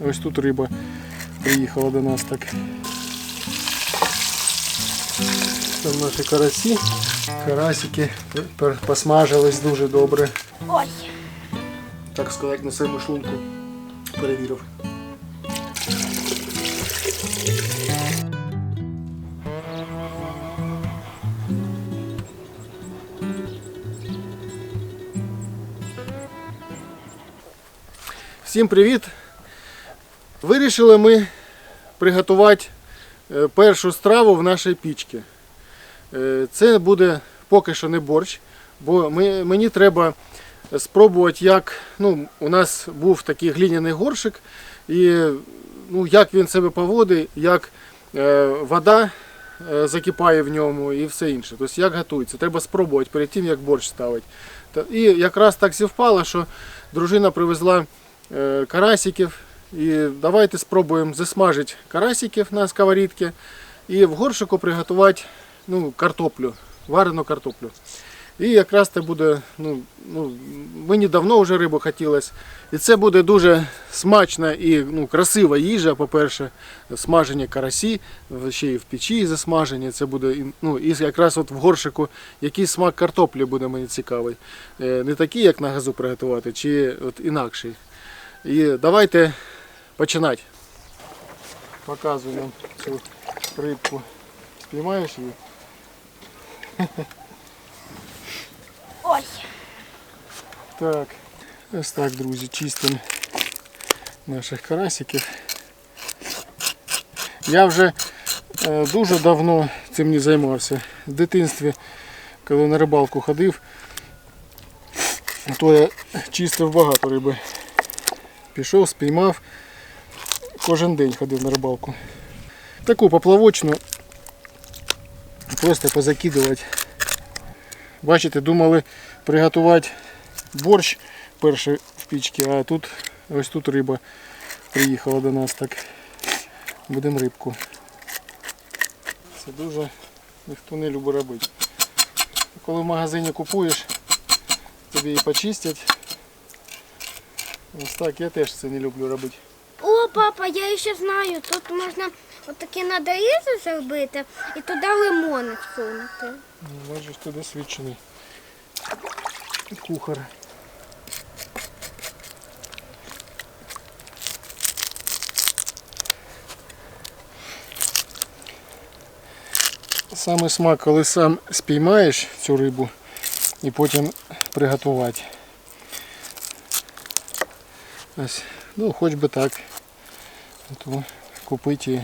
Ось тут риба приїхала до нас так. Там наші карасі. Карасики посмажились дуже добре. Ой, Так сказати, на своєму шлунку перевірив. Всім привіт! Вирішили ми приготувати е, першу страву в нашій пічці. Е, Це буде поки що не борщ, бо мені треба спробувати, як ну, у нас був такий глиняний горшик, і ну, як він себе поводить, як е, вода закипає в ньому і все інше. Тобто як готується. Треба спробувати перед тим, як борщ ставити. І якраз так зівпало, що дружина привезла карасиків. І давайте спробуємо засмажити карасиків на сковорідці і в горшику приготувати ну, картоплю, варену картоплю. І якраз це буде, ну, ну, мені давно вже рибу хотілося. І це буде дуже смачна і ну, красива їжа, по-перше, смажені карасі, ще й в печі засмажені. Це буде ну, і якраз от в горшику який смак картоплі буде мені цікавий. Е, Не такий, як на газу приготувати, чи от інакший. І давайте починати. Показую вам цю рибку. Спіймаєш її? ой. Так, ось так, друзі, чистимо наших карасиків. Я вже е, дуже давно цим не займався. В дитинстві, коли на рибалку ходив, то я чистив багато риби. Пішов, спіймав, кожен день ходив на рибалку. Таку поплавочну просто позакидувати. Бачите, думали приготувати борщ перший в пічці, а тут ось тут риба приїхала до нас так. Будемо рибку. Це дуже ніхто не любить робити. Коли в магазині купуєш, тобі її почистять. Ось так я теж це не люблю робити. Папа, я ще знаю, тут можна отакі надрізи зробити і туди лимони всунути. Ну, Бачиш, ти досвідчений кухар. Саме смак, коли сам спіймаєш цю рибу і потім приготувати. Ось, ну, хоч би так. То купити і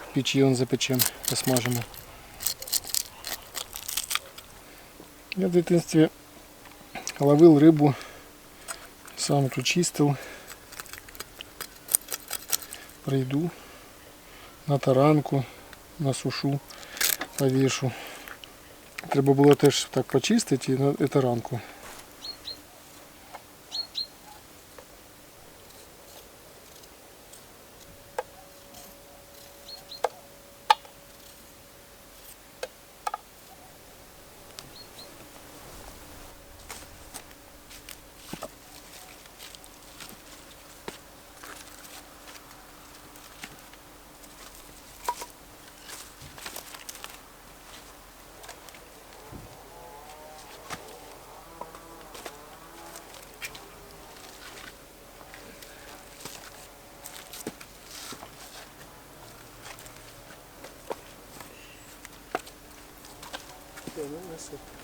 в печі он запечем, посмажемо. Я в дитинстві ловив рибу, сам тут. Прийду на таранку, на сушу повішу. Треба було теж так почистити і на таранку. Bakalım nasıl.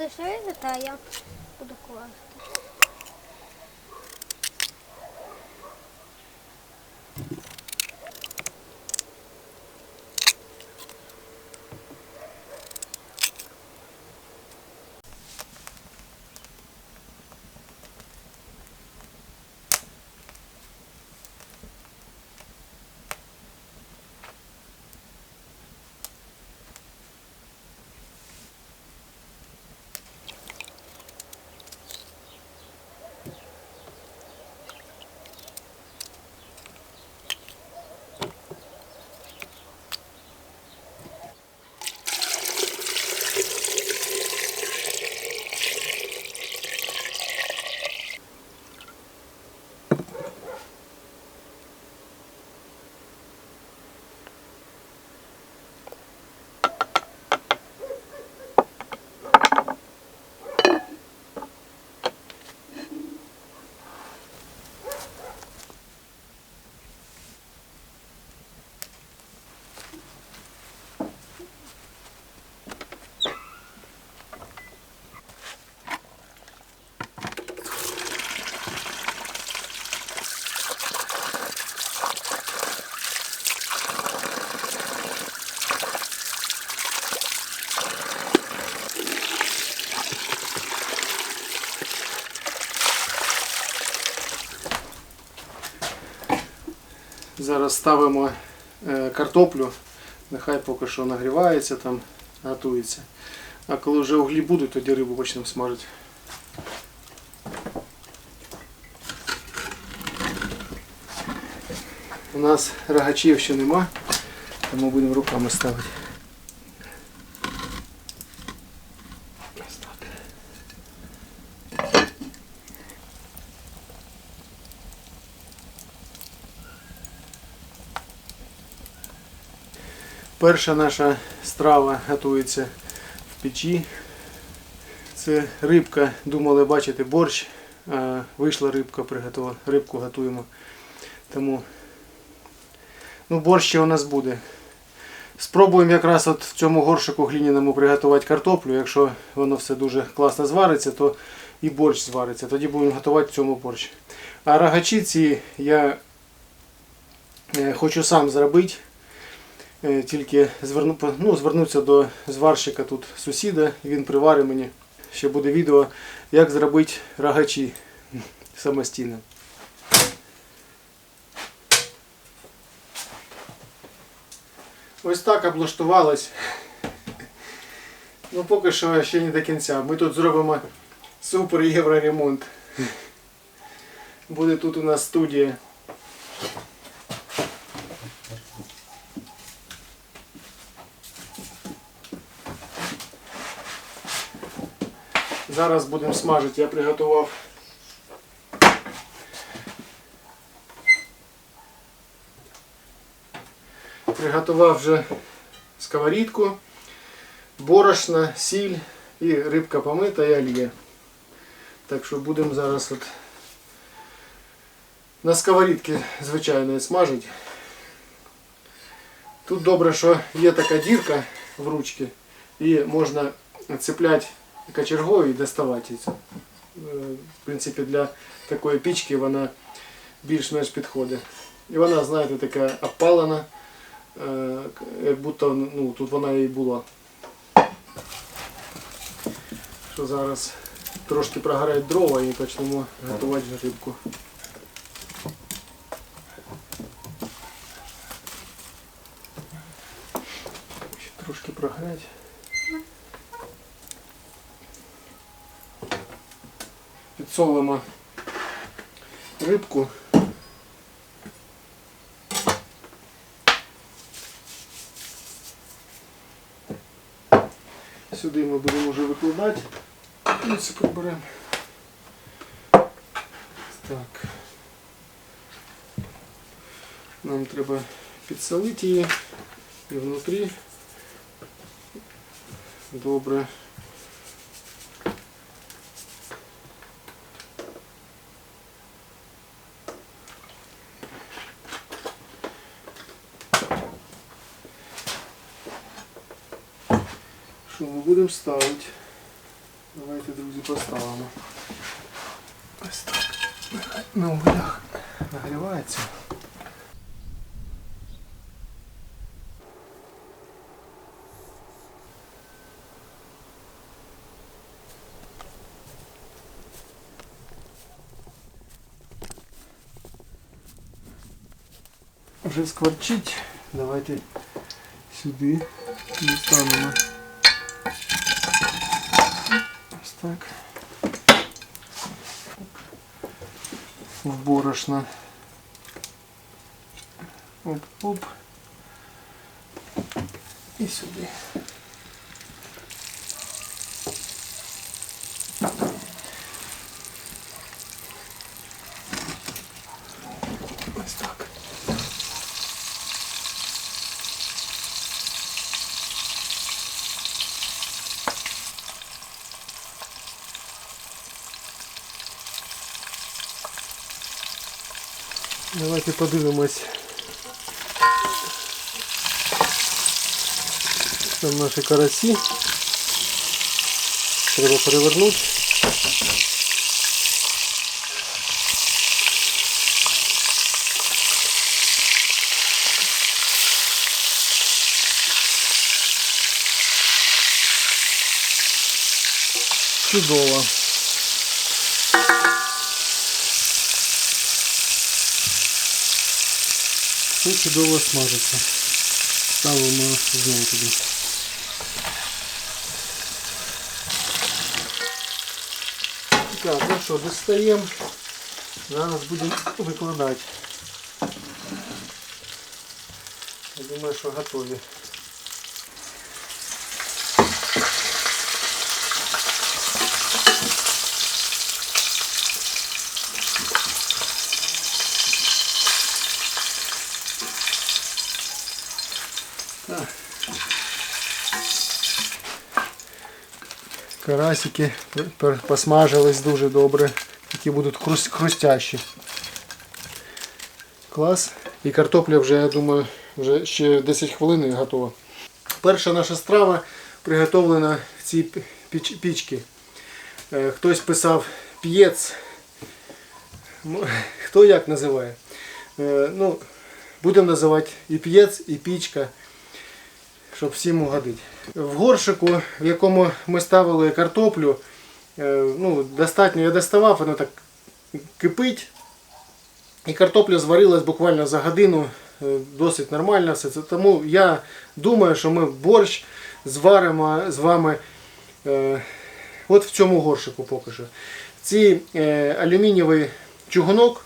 Будеш різати, а я буду класти. Зараз ставимо е, картоплю, нехай поки що нагрівається, там готується. А коли вже углі будуть, тоді рибу почнемо смажити. У нас рогачів ще нема, тому будемо руками ставити. Перша наша страва готується в печі. Це рибка, думали бачити борщ. а Вийшла рибка, приготувала. Рибку готуємо. Тому ну, борщ ще у нас буде. Спробуємо якраз от в цьому горшику гліняному приготувати картоплю. Якщо воно все дуже класно звариться, то і борщ звариться. Тоді будемо готувати в цьому борщ. А рогачі ці я е, хочу сам зробити. Е, Тільки зверну, ну, звернуться до зварщика тут сусіда, він приварить мені. Ще буде відео, як зробити рогачі самостійно. Ось так облаштувалось. Ну поки що ще не до кінця. Ми тут зробимо супер євроремонт. Буде тут у нас студія. Зараз будемо смажити. Я приготував приготував вже сковорідку, борошно, сіль і рибка помита і олія. Так що будемо зараз от на сковорідці звичайно смажити. Тут добре, що є така дірка в ручці і можна цепляти Кочергою і доставати. Е, В принципі, для такої пічки вона більш-менш підходить. І вона, знаєте, така опалена, е, як будто ну, тут вона і була. Що зараз трошки прогорають дрова і почнемо готувати рибку. Ще трошки прогорять. Підсолимо рибку. Сюди ми будемо вже викладати. Це приберемо. Так. Нам треба підсолити її і внутрі. Добре. будемо ставити? Давайте, друзі, поставимо. Ось так. Нехай На углях нагрівається. Вже скворчить. Давайте сюди дістанемо. так. В борошно. Оп-оп. І сюди. Давайте подивимось. Там наші карасі. Треба перевернути. Чудово. Все чудово смажиться. Ставимо знову туди. Так, ну що, достаємо. Зараз будемо викладати. Я думаю, що готові. Карасики посмажились дуже добре. Такі будуть хрус- хрустящі. Клас. І картопля вже, я думаю, вже ще 10 хвилин і готова. Перша наша страва приготовлена в цій піч- пічці. Е, Хтось писав п'єц. Хто як називає? Е, Ну, будемо називати і п'єц, і пічка щоб всім угодити. В горшику, в якому ми ставили картоплю, е, ну, достатньо я доставав, воно так кипить. І картопля зварилась буквально за годину, е, досить нормально все це. Тому я думаю, що ми борщ зваримо з вами е, от в цьому горшику поки що. Ці е, алюмінієвий чугунок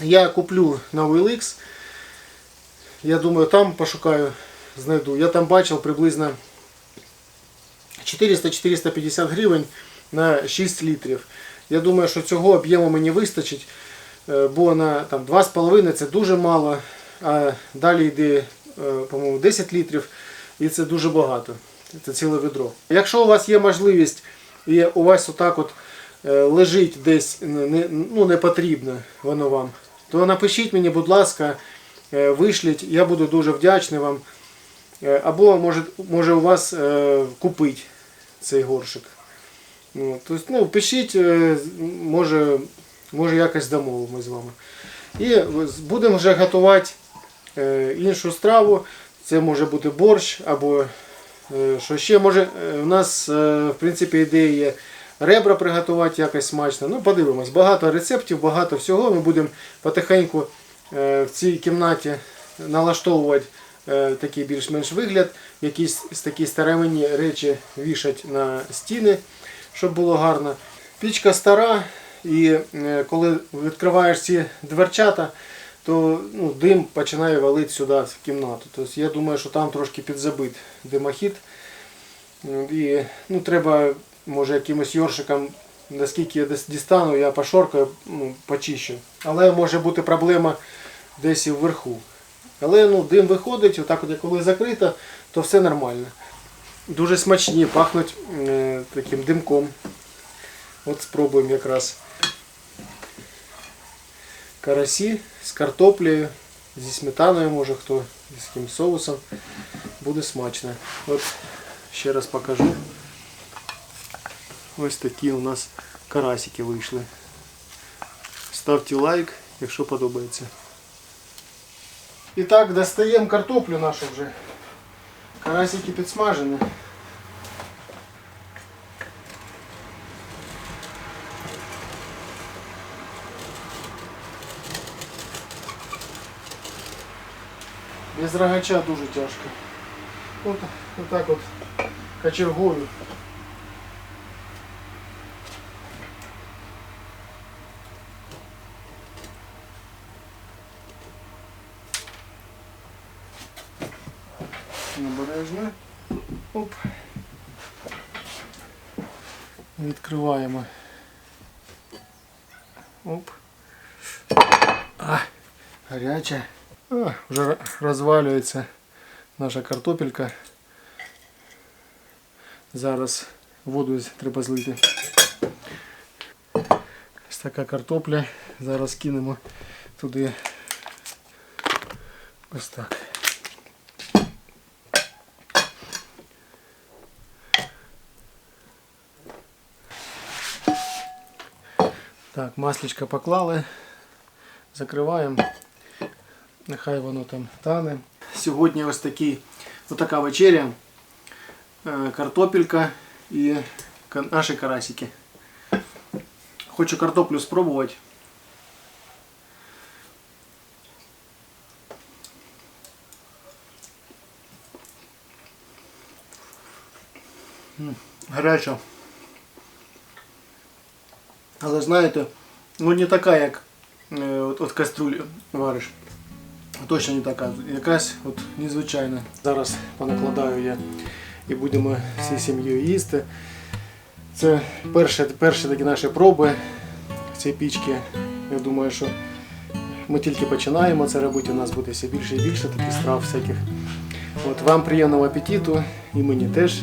я куплю на OLX. Я думаю, там пошукаю знайду. Я там бачив приблизно 400-450 гривень на 6 літрів. Я думаю, що цього об'єму мені вистачить, е, бо на там, 2,5 це дуже мало, а далі йде, е, по-моєму, 10 літрів і це дуже багато. Це ціле відро. Якщо у вас є можливість і у вас отак от е, лежить десь не, ну, не потрібно воно вам, то напишіть мені, будь ласка, вишліть, я буду дуже вдячний вам. Е, Або може, може у вас е, купити цей горшик. Ну, тобто, ну, пишіть, е, може, може якось домовимо з вами. І будемо вже готувати іншу страву. Це може бути борщ або що ще. Може, у нас в принципі ідея є ребра приготувати якось смачно. Ну, подивимось. Багато рецептів, багато всього. Ми будемо потихеньку в цій кімнаті налаштовувати такий більш-менш вигляд, якісь такі старовинні речі вішать на стіни, щоб було гарно. Пічка стара, і е, коли відкриваєш ці дверчата, то ну, дим починає валити сюди в кімнату. Тобто я думаю, що там трошки підзабит димохід. І ну, треба, може, якимось йоршиком, наскільки я дістану, я пошоркаю, ну, почищу. Але може бути проблема десь і вверху. Але ну, дим виходить, отак от, коли закрито, то все нормально. Дуже смачні, пахнуть е, таким димком. От спробуємо якраз карасі з картоплею, зі сметаною, може хто, з яким соусом. Буде смачно. От ще раз покажу. Ось такі у нас карасики вийшли. Ставте лайк, якщо подобається. І так, достаємо картоплю нашу вже. Карасики підсмажені. Без рогача дуже тяжко. От, отак от кочергою. Обережно. Оп. Відкриваємо. Оп. А, гаряча. А, вже розвалюється наша картопелька. Зараз воду треба злити. Ось така картопля. Зараз кинемо туди. Ось так. Так, масличко поклали, закриваємо. Нехай воно там тане. Сьогодні ось такий, ось така вечеря. Е, Картопелька і ка- наші карасики. Хочу картоплю спробувати. М, Гаряча. Але знаєте, ну не така, як е, от, от каструлі вариш. Точно не така. Якась от незвичайна. Зараз понакладаю я і будемо всі сім'єю їсти. Це перші, перші такі наші проби цієї пічки. Я думаю, що ми тільки починаємо це робити. У нас буде все більше і більше таких страв всяких. От вам приємного апетиту і мені теж.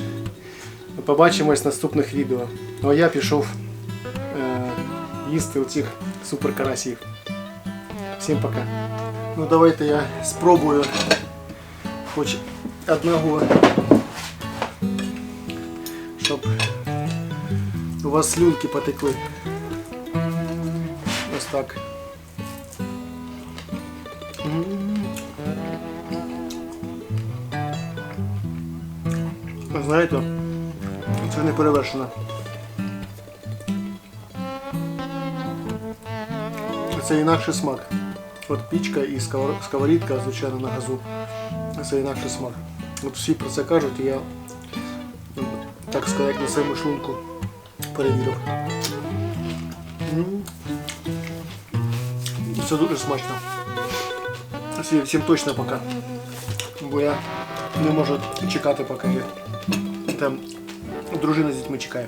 Побачимось в наступних відео. Ну а я пішов їсти оцих суперкарасів. Всім пока. Ну давайте я спробую хоч одного, щоб у вас слюнки потекли. Ось так. М. Ви Знаєте, це не перевершено. Це інакший смак. От пічка і сковорідка, звичайно, на газу. Це інакший смак. От всі про це кажуть, і я, так сказати, на своєму шлунку перевірив. Це дуже смачно. Всім, точно пока. Бо я не можу чекати, поки там дружина з дітьми чекає.